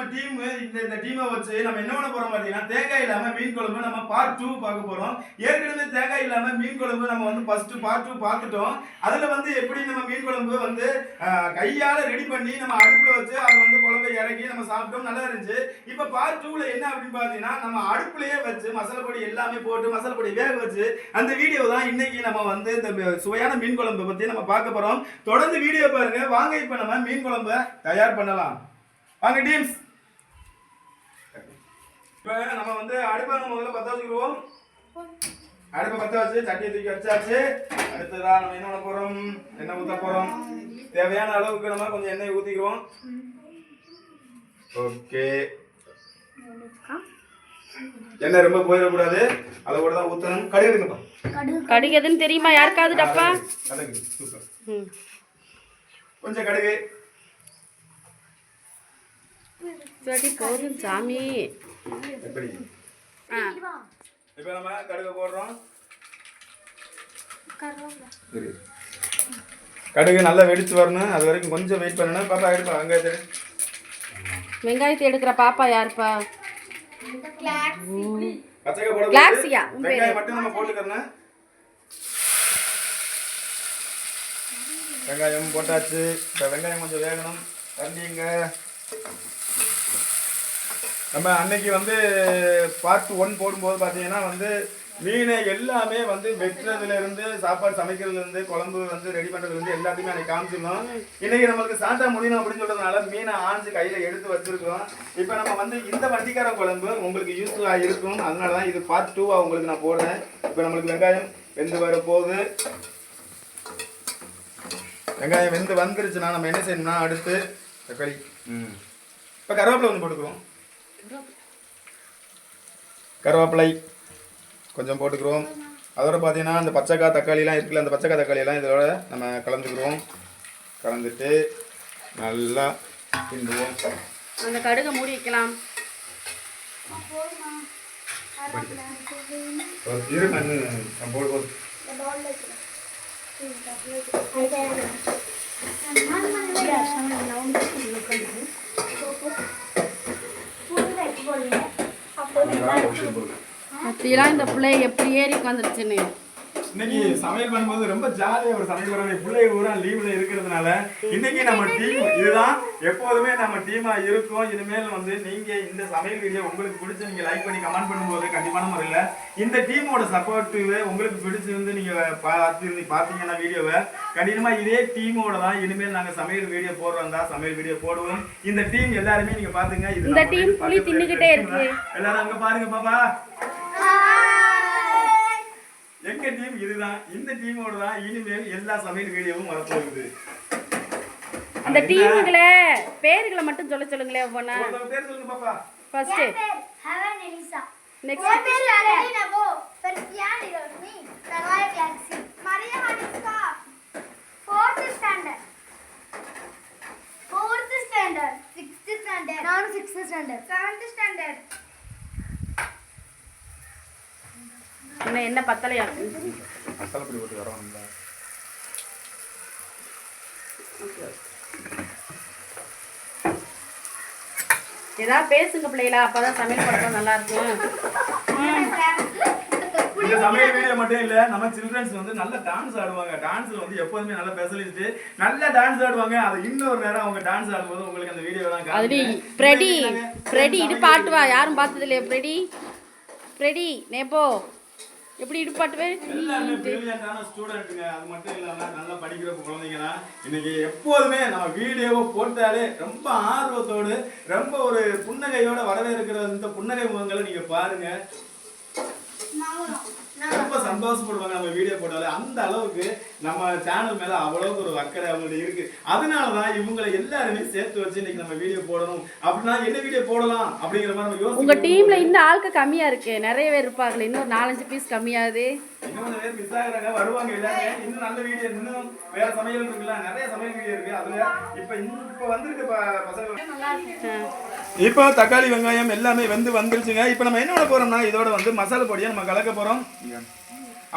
நம்ம டீம் இந்த இந்த டீமை வச்சு நம்ம என்ன பண்ண போறோம் பார்த்தீங்கன்னா தேங்காய் இல்லாம மீன் குழம்பு நம்ம பார்ட் டூ பார்க்க போறோம். ஏற்கனவே தேங்காய் இல்லாம மீன் குழம்பு நம்ம வந்து ஃபர்ஸ்ட் பார்ட் டூ பார்த்துட்டோம். அதுல வந்து எப்படி நம்ம மீன் குழம்பு வந்து கையால் கையால ரெடி பண்ணி நம்ம அடுப்புல வச்சு அதை வந்து குழம்பு இறக்கி நம்ம சாப்பிட்டோம் நல்லா இருந்துச்சு. இப்ப பார்ட் டூல என்ன அப்படின்னு பார்த்தீங்கன்னா நம்ம அடுப்புலயே வச்சு மசாலா பொடி எல்லாமே போட்டு மசாலா பொடி வேக வச்சு அந்த வீடியோ தான் இன்னைக்கு நம்ம வந்து இந்த சுவையான மீன் குழம்பு பத்தி நம்ம பார்க்க போறோம். தொடர்ந்து வீடியோ பாருங்க. வாங்க இப்ப நம்ம மீன் குழம்பு தயார் பண்ணலாம். வாங்க டீம்ஸ் இப்ப நம்ம வந்து அடுப்பை முதல்ல பத்த வச்சுக்கிடுவோம். அடுப்பை பத்த வச்சு சட்டியை தூக்கி வச்சாச்சு. அடுத்ததா நம்ம என்ன பண்ண போறோம்? எண்ணெய் ஊத்த போறோம். தேவையான அளவுக்கு நம்ம கொஞ்சம் எண்ணெய் ஊத்திக்கிறோம் ஓகே. எண்ணெய் ரொம்ப போயிடக்கூடாது. அதை கூட தான் ஊத்தணும். கடுகு எடுங்கப்பா கடுகு தெரியுமா? யாருக்காவது டப்பா? கடுகு சூப்பர். கொஞ்சம் கடுகு. போதும் சாமி. எப்படி? இப்போ நம்ம கடுகு போடுறோம். கடுகு நல்லா வெடிச்சு வரணும். அது வரைக்கும் கொஞ்சம் வெயிட் பண்ணணும் பாப்பா எடுப்பா. வெங்காயத்தை. வெங்காயத்தை எடுக்கிற பாப்பா யாருப்பா? பச்சைக்காய் போட கிளாக்ஸியா? வெங்காயம் மட்டும் நம்ம போட்டுக்கிறேன். வெங்காயம் போட்டாச்சு. இப்போ வெங்காயம் கொஞ்சம் வேகணும். தண்டிங்க நம்ம அன்னைக்கு வந்து பார்ட் ஒன் போடும்போது பார்த்தீங்கன்னா வந்து மீனை எல்லாமே வந்து வெட்டுறதுல இருந்து சாப்பாடு சமைக்கிறதுல இருந்து குழம்பு வந்து ரெடி பண்றதுல இருந்து எல்லாத்தையுமே அன்னைக்கு காமிச்சிருந்தோம். இன்னைக்கு நம்மளுக்கு சாட்டா முடியணும் அப்படின்னு சொல்றதுனால மீனை ஆஞ்சு கையில எடுத்து வச்சிருக்கோம் இப்போ நம்ம வந்து இந்த வண்டிக்கார குழம்பு உங்களுக்கு யூஸ்ஃபுல்லா இருக்கும். அதனால தான் இது பார்ட் டூவா உங்களுக்கு நான் போடுறேன். இப்போ நம்மளுக்கு வெங்காயம் வெந்து வர போகுது. வெங்காயம் வெந்து வந்துருச்சுன்னா நம்ம என்ன செய்யணும்னா அடுத்து தக்காளி. இப்போ கருவேப்பிலை வந்து போட்டுக்குவோம். கருவேப்பிலை கொஞ்சம் போட்டுக்கிறோம். அதோட பார்த்தீங்கன்னா அந்த பச்சைக்காய் தக்காளிலாம் இருக்குல்ல அந்த பச்சைக்காய் தக்காளியெல்லாம் இதோட நம்ம கலந்துக்கிறோம். கலந்துட்டு நல்லா கிண்டுவோம். அந்த கடுகை மூடி வைக்கலாம். ஒரு இரு மண்ணு நான் போடு போடு அப்படிலாம் இந்த பிள்ளை எப்படி ஏறி உட்காந்துருச்சுன்னு இன்னைக்கு சமையல் பண்ணும்போது ரொம்ப ஜாலியாக ஒரு சமையல் பண்ணுற பிள்ளை பூரா லீவில் இருக்கிறதுனால இன்னைக்கு நம்ம டீம் இதுதான் எப்போதுமே நம்ம டீமா இருக்கோம். இனிமேல் வந்து நீங்க இந்த சமையல் வீடியோ உங்களுக்கு பிடிச்சி நீங்க லைக் பண்ணி கமெண்ட் பண்ணும்போது கண்டிப்பான முறையில் இந்த டீமோட சப்போர்ட்டிவ் உங்களுக்கு பிடிச்சிருந்து நீங்க பார்த்து பார்த்தீங்கன்னா வீடியோவை கண்டிப்பா இதே டீமோட தான் இனிமேல் நாங்க சமையல் வீடியோ போடுறோம் தான் சமையல் வீடியோ போடுவோம். இந்த டீம் எல்லாருமே நீங்க பாத்துங்க இது இந்த வீட்டு புலி இருக்கிற இருக்கு. எல்லாரும் அங்க பாருங்க பாப்பா. எங்க டீம் இதுதான்? இந்த டீமோட தான் இனிமேல் எல்லா சமையல் வீடியோவும் வரப்போகுது. அந்த டீமுகளை பேருகளை மட்டும் சொல்ல சொல்லுங்களேன் ஒவ்வொன்றா ஒருத்தவங்க பேர் சொல்லுங்க பாப்பா. ஃபர்ஸ்ட் ஹெவன் எலிசா நெக்ஸ்ட் பேர் அலரி நபோ என்ன என்ன பத்தலையா? மசாலா பொடி போட்டு வரோம்ல ஏதாவது பேசுங்க பிள்ளைகளா அப்பதான் சமையல் பண்றது நல்லா இருக்கும். இந்த சமையல் வீடியோ மட்டும் இல்ல நம்ம சில்ட்ரன்ஸ் வந்து நல்ல டான்ஸ் ஆடுவாங்க. டான்ஸ்ல வந்து எப்போதுமே நல்ல ஸ்பெஷலிஸ்ட் நல்ல டான்ஸ் ஆடுவாங்க. அது இன்னொரு நேரம் அவங்க டான்ஸ் ஆடும்போது உங்களுக்கு அந்த வீடியோ தான் அதுடி காமிக்கிறேன். ஃப்ரெடி இன்னைக்கு நாங்க ஃப்ரெடி சமையல் இடுப்பாட்டு வா. யாரும் பார்த்தது இல்லையா ஃப்ரெடி ஃப்ரெடி நேப்போ எப்படி இடுப்பாட்டுவேன் எல்லாருமே பிரில்லியண்டான ஸ்டூடெண்ட்டுங்க அது மட்டும் இல்லாம நல்லா படிக்கிற குழந்தைங்க தான் இன்னைக்கு எப்போதுமே நம்ம வீடியோவை போட்டாலே ரொம்ப ஆர்வத்தோடு ரொம்ப ஒரு புன்னகையோட வரவேற்கிற இந்த புன்னகை முகங்களை நீங்க பாருங்க. ரொம்ப சந்தோஷப்படுவாங்க நம்ம வீடியோ போட்டாலே. அந்த அளவுக்கு நம்ம சேனல் மேல அவ்வளவுக்கு ஒரு அக்கறை அவங்களுக்கு இருக்கு. அதனாலதான் இவங்களை எல்லாருமே சேர்த்து வச்சு இன்னைக்கு நம்ம வீடியோ போடணும். அப்படின்னா என்ன வீடியோ போடலாம் அப்படிங்கிற மாதிரி நம்ம உங்க டீம்ல இன்னும் ஆட்கள் கம்மியா இருக்கு. நிறைய பேர் இருப்பாங்களே. இன்னொரு நாலஞ்சு பீஸ் கம்மியாகுது. இன்னும் பேர் மிஸ் ஆகுறாங்க. வருவாங்க எல்லாமே இன்னும் நல்ல வீடியோ இன்னும் வேற சமையல் இருக்குல்ல. நிறைய சமையல் வீடியோ இருக்கு. அதுல இப்ப இன்னும் இப்ப வந்திருக்க பசங்க. இப்போ தக்காளி வெங்காயம் எல்லாமே வந்து வந்துருச்சுங்க. இப்போ நம்ம என்ன பண்ண போறோம்னா இதோட வந்து மசாலா பொடியை நம்ம கலக்க போறோம்.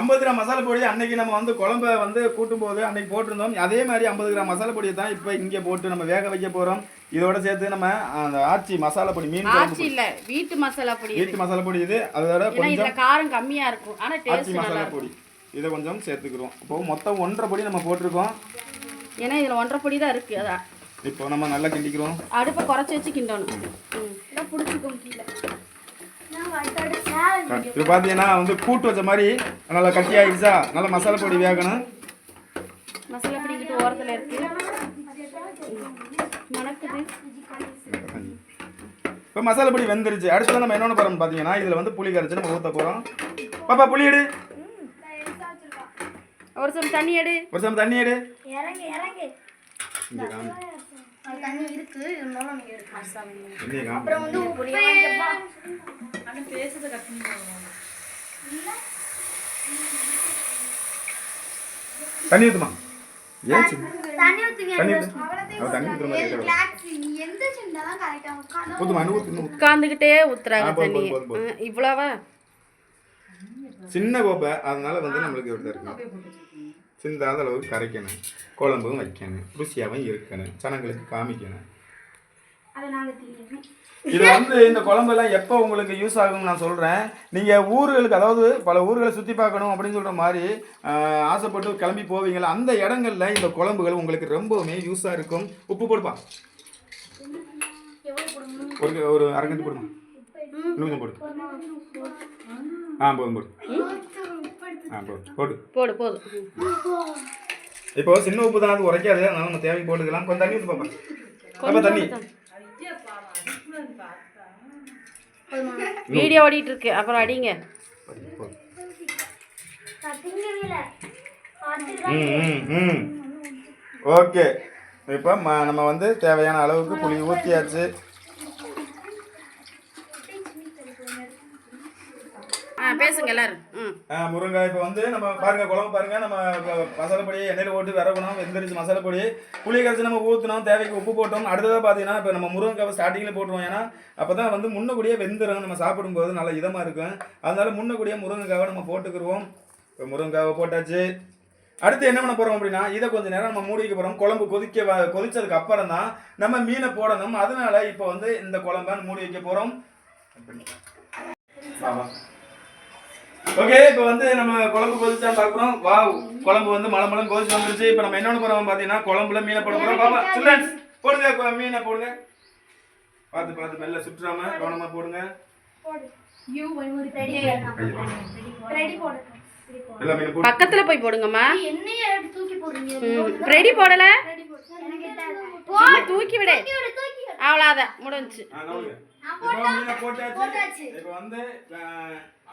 ஐம்பது கிராம் மசாலா பொடி அன்னைக்கு நம்ம வந்து குழம்ப வந்து கூட்டும் போது அன்னைக்கு போட்டிருந்தோம். அதே மாதிரி ஐம்பது கிராம் மசாலா பொடியை தான் இப்போ இங்கே போட்டு நம்ம வேக வைக்க போறோம். இதோட சேர்த்து நம்ம அந்த ஆச்சி மசாலா பொடி மீன் ஆச்சி இல்ல வீட்டு மசாலா பொடி. வீட்டு மசாலா பொடி இது. அதோட கொஞ்சம் காரம் கம்மியா இருக்கும். ஆனா ஆச்சி டேஸ்ட் நல்லா மசாலா பொடி. இதை கொஞ்சம் சேர்த்துக்கிறோம். இப்போ மொத்தம் ஒன்றரை பொடி நம்ம போட்டிருக்கோம். ஏன்னா இதுல ஒன்றரை பொடி தான் இருக்கு. அதான். இப்போ நம்ம நல்லா கிண்டிக்கிறோம். அடுப்பை குறைச்சி வச்சு கிண்டணும். பிடிச்சிக்கும் கீழே. இப்போ பார்த்தீங்கன்னா வந்து கூட்டு வச்ச மாதிரி நல்லா கட்டி ஆயிடுச்சா நல்லா மசாலா பொடி வேகணும். மசாலா பொடிக்கிட்டு ஓரத்துல இருக்கு. மணக்குது. இப்போ மசாலா பொடி வெந்துருச்சு. அடுத்து நம்ம என்னென்ன போகிறோம் பார்த்தீங்கன்னா இதில் வந்து புளி கரைச்சி நம்ம ஊற்ற போகிறோம் பாப்பா புளி எடு. ஒரு சம் தண்ணி எடு. ஒரு சம் தண்ணி எடு. இறங்கு இறங்கு. இங்கே காமி. அது தண்ணி இருக்கு இருந்தாலும் நீங்க எடுக்கலாம் இங்கே காமி அப்புறம் வந்து உப்பு தண்ணி ஊற்றுமா ஏன் சின்ன தண்ணி மாதிரி ஊற்றுமா. உட்காந்துக்கிட்டே ஊத்துறாங்க தண்ணி. இவ்வளவா? சின்ன கோப்பை அதனால வந்து நம்மளுக்கு இருக்கணும் சிந்தாத அளவுக்கு கரைக்கணும். குழம்பும் வைக்கணும். ருசியாகவும் இருக்கணும். ஜனங்களுக்கு காமிக்கணும். இது வந்து இந்த குழம்பெல்லாம் எப்போ உங்களுக்கு யூஸ் ஆகும்னு நான் சொல்கிறேன் நீங்கள் ஊர்களுக்கு அதாவது பல ஊர்களை சுற்றி பார்க்கணும் அப்படின்னு சொல்கிற மாதிரி ஆசைப்பட்டு கிளம்பி போவீங்களா அந்த இடங்கள்ல இந்த குழம்புகள் உங்களுக்கு ரொம்பவுமே யூஸாக இருக்கும். உப்பு போடுப்பா. ஒரு ஒரு அரை கட்டி போடுமா? இன்னும் கொஞ்சம் போடு. ஆ போதும் போடு போடு போடு. போடு போதும் இப்போ சின்ன உப்பு தான் அது உரைக்காது அதனால நம்ம தேவை போட்டுக்கலாம் கொஞ்சம் தண்ணி ஊற்று பாப்பா பாப்பா தண்ணி. வீடியோ ஓடிட்டு இருக்கு அப்புறம் அடிங்க. போதும். திங்கவில்லை ம் ம் ம். ஓகே. இப்போ ம நம்ம வந்து தேவையான அளவுக்கு புளி ஊற்றியாச்சு ஆ பேசுங்க எல்லாரும். ம். முருங்காய் இப்போ வந்து நம்ம பாருங்க குழம்பு பாருங்க. நம்ம ப- மசாலா பொடி எண்ணெயில் போட்டு விறகணும் வெந்தரிச்சு மசாலா பொடி? புளி கரைச்சி நம்ம ஊற்றணும் தேவைக்கு உப்பு போட்டோம். அடுத்ததாக பார்த்தீங்கன்னா இப்போ நம்ம முருங்காய் ஸ்டார்டிங்கில் போட்டுருவோம். ஏன்னா அப்போ தான் வந்து முன்னக்கூடியே வெந்துடும் நம்ம சாப்பிடும்போது நல்லா இதமாக இருக்கும். அதனால முன்னக்கூடியே முருங்கைக்காவை நம்ம போட்டுக்கிருவோம். இப்போ முருங்கைக்காவை போட்டாச்சு. அடுத்து என்ன பண்ண போறோம் அப்படின்னா இதை கொஞ்ச நேரம் நம்ம மூடி வைக்க போறோம். குழம்பு கொதிக்க வ- கொதிச்சதுக்கு அப்புறம் தான் நம்ம மீனை போடணும். அதனால இப்போ வந்து இந்த குழம்ப மூடி வைக்க போறோம். ஓகே இப்போ வந்து நம்ம குழம்பு கொதிச்சா பார்க்குறோம். வா குழம்பு வந்து மலை மலம் கொதிச்சு வந்துருச்சு. இப்போ நம்ம என்ன பண்ண போறோம் பார்த்தீங்கன்னா குழம்புல மீனை போட போறோம். பாப்பா சில்ட்ரன்ஸ் போடுங்க மீனை போடுங்க. பார்த்து பார்த்து மெல்ல சுற்றாம கவனமா போடுங்க. பக்கத்துல போய் போடுங்கம்மா. என்னைய எடுத்து தூக்கி போடுறீங்க? ம். ரெடி போடல? தூக்கி விடு. அவ்வளோதான் முடிஞ்சுச்சு. மீனை போட்டாச்சு. இப்போ வந்து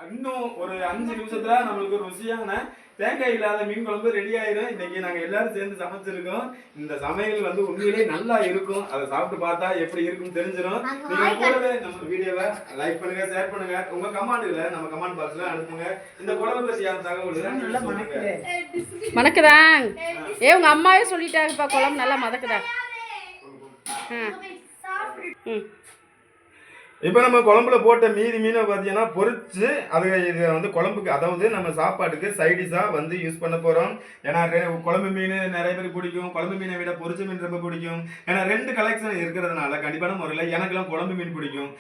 இன்னும் ஒரு அஞ்சு நிமிஷத்துல நம்மளுக்கு ருசியான தேங்காய் இல்லாத மீன் குழம்பு ரெடி ஆயிரும். இன்னைக்கு நாங்க எல்லாரும் சேர்ந்து சமைச்சிருக்கோம். இந்த சமையல் வந்து உண்மையிலேயே நல்லா இருக்கும். அதை சாப்பிட்டு பார்த்தா எப்படி இருக்கும்னு தெரிஞ்சிடும் நீங்க கூடவே நம்ம வீடியோவை லைக் பண்ணுங்க ஷேர் பண்ணுங்க. உங்க கமெண்ட்ல நம்ம கமெண்ட் பாக்ஸ்ல அனுப்புங்க. இந்த குழம்பு நீங்க சொல்லுங்க. மணக்குதான் ஏ உங்க அம்மாவே சொல்லிட்டாங்கப்பா குழம்பு நல்லா மதக்குதா ம். இப்போ நம்ம குழம்புல போட்ட மீதி மீனை பார்த்தீங்கன்னா பொரிச்சு அது இது வந்து குழம்புக்கு அதாவது நம்ம சாப்பாட்டுக்கு சைடிஷாக வந்து யூஸ் பண்ண போகிறோம் ஏன்னா குழம்பு மீன் நிறைய பேருக்கு பிடிக்கும். குழம்பு மீனை விட பொரிச்ச மீன் ரொம்ப பிடிக்கும். ஏன்னா ரெண்டு கலெக்ஷன் இருக்கிறதுனால கண்டிப்பான முறையில் எனக்கெல்லாம் குழம்பு மீன் பிடிக்கும்.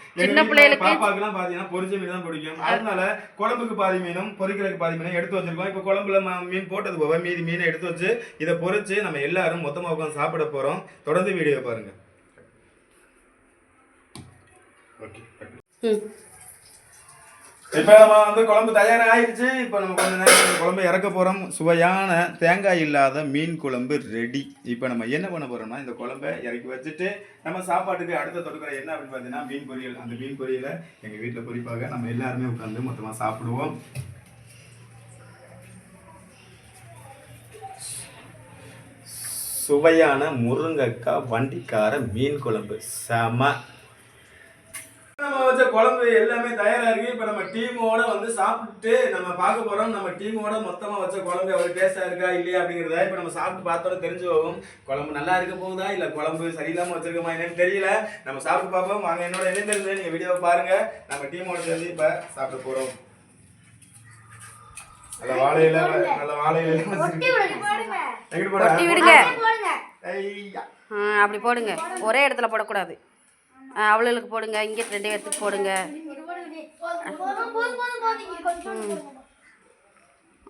பாப்பாக்கெல்லாம் பார்த்தீங்கன்னா பொரிச்ச மீன் தான் பிடிக்கும். அதனால குழம்புக்கு பாதி மீனும் பொரிக்கிறதுக்கு பாதி மீனும் எடுத்து வச்சிருக்கோம். இப்போ குழம்புல மீன் போட்டது போக மீதி மீனை எடுத்து வச்சு இதை பொரிச்சு நம்ம எல்லாரும் மொத்தமாக உட்காந்து சாப்பிட போகிறோம் தொடர்ந்து வீடியோ பாருங்க. ஓகே இப்போ நம்ம வந்து குழம்பு தயாராகிடுச்சு இப்போ நம்ம கொஞ்ச நேரம் குழம்பு இறக்க போகிறோம் சுவையான தேங்காய் இல்லாத மீன் குழம்பு ரெடி இப்போ நம்ம என்ன பண்ண போகிறோம்னா இந்த குழம்பை இறக்கி வச்சுட்டு நம்ம சாப்பாட்டுக்கு அடுத்த தொடுக்கிற என்ன அப்படின்னு பார்த்தீங்கன்னா மீன் பொரியல். அந்த மீன் பொரியலை எங்கள் வீட்டில் பொரிப்பாக நம்ம எல்லாருமே உட்காந்து மொத்தமாக சாப்பிடுவோம். சுவையான முருங்கைக்காய் வண்டிக்கார மீன் குழம்பு. செம குழம்பு எல்லாமே தயாரா இருக்கு. இப்ப நம்ம டீமோட வந்து சாப்பிட்டு நம்ம பார்க்க போறோம். நம்ம டீமோட மொத்தமா வச்ச குழம்பு எவ்வளவு டேஸ்டா இருக்கா இல்லையா அப்படிங்கறத இப்ப நம்ம சாப்பிட்டு பார்த்தோட தெரிஞ்சு போகும். குழம்பு நல்லா இருக்க போகுதா இல்ல குழம்பு சரியில்லாம வச்சிருக்கோமா என்னன்னு தெரியல. நம்ம சாப்பிட்டு பார்ப்போம். வாங்க என்னோட இணைந்திருந்து நீங்க வீடியோவை பாருங்க. நம்ம டீமோட சேர்ந்து இப்ப சாப்பிட போறோம். நல்ல வாழையில நல்ல வாழையில எங்கிட்டு போடுங்க அப்படி போடுங்க. ஒரே இடத்துல போடக்கூடாது. அவளுக்கு போடுங்க. இங்கே ரெண்டு பேர்த்துக்கு போடுங்க.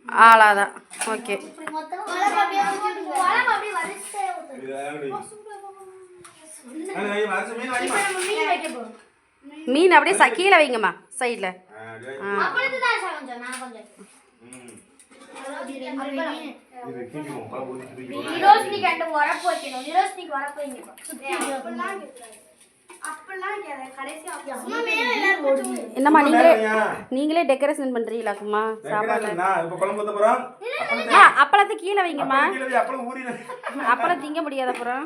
ஆளாதான் ஓகே. மீன் அப்படியே ச கீழே வைங்கம்மா சைடில். நிரோஷினிக்கு ரெண்டு உரப்பு வைக்கணும் நிரோஷினிக்கு உரப்பு வைங்க என்னம்மா நீங்களே? நீங்களே டெக்கரேஷன் பண்ணுறீங்களாக்குமா சாப்பாடு அப்பளத்தை கீழே வைங்கம்மா. அப்பளம் திங்க முடியாது அப்புறம்.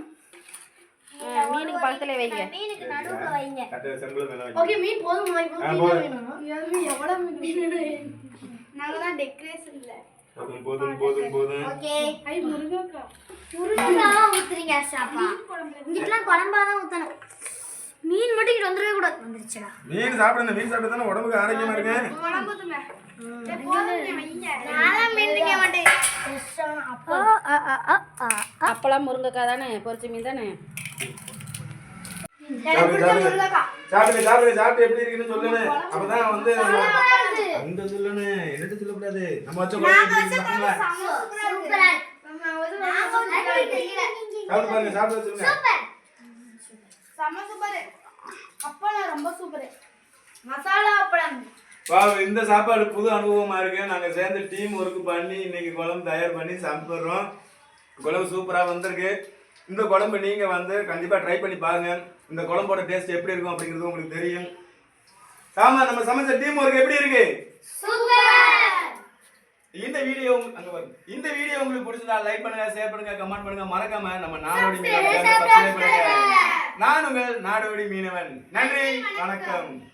மீனுக்கு பக்கத்துல வைங்க. மீனுக்கு நடுவுல வைங்க. ஓகே மீன் போதும்? நாங்க தான் டெக்கரேஷன் இல்ல. போதும், போதும், போதும், போதும். ஓகே. ஐ முருங்கக்கா. முருங்கக்கா ஊத்துறீங்க சாப்பா இங்கிட்டலாம் குழம்பா தான் ஊத்தணும். மீன் மட்டும் இங்க வந்துடவே கூடாது. வந்துருச்சுடா. மீன் சாப்பிடுங்க மீன் சாப்பிட்டா தானே உடம்புக்கு ஆரோக்கியமா இருக்கு. அப்பளம் முருங்கைக்காய் தானே பொரிச்ச மீன் தானே? சாப்பிடு, சாப்பிடு. சாப்பிடுங்க. சாப்பிடுங்க சாப்பிட்டு எப்படி இருக்குன்னு சொல்லுங்க. அப்பதான் வந்து நம்ம- அந்த சொல்லணு என்னட்டு சொல்லக்கூடாது? நம்ம வச்ச எப்படி இருக்குன்னு பாத்தீங்களா? சாப்பிட்டு பாருங்க சாப்பிட்டு வச்சிருங்க மசாலா அப்பளம். வா இந்த சாப்பாடு புது அனுபவமா இருக்கு. நாங்க சேர்ந்து டீம் ஒர்க் பண்ணி இன்னைக்கு குழம்பு தயார் பண்ணி சாப்பிடுறோம். குழம்பு சூப்பரா வந்திருக்கு. இந்த குழம்பு நீங்க வந்து கண்டிப்பா ட்ரை பண்ணி பாருங்க. இந்த குழம்போட டேஸ்ட் எப்படி இருக்கும் அப்படிங்கிறது உங்களுக்கு தெரியும். ஆமா நம்ம சமைச்ச டீம் ஒர்க் எப்படி இருக்கு? இந்த வீடியோ அங்க பாருங்க. இந்த வீடியோ உங்களுக்கு பிடிச்சதா லைக் பண்ணுங்க ஷேர் பண்ணுங்க கமெண்ட் பண்ணுங்க. மறக்காம நம்ம சப்ஸ்கிரைப் பண்ணுங்க நான் உங்கள் நாடோடி மீனவன். நன்றி வணக்கம்.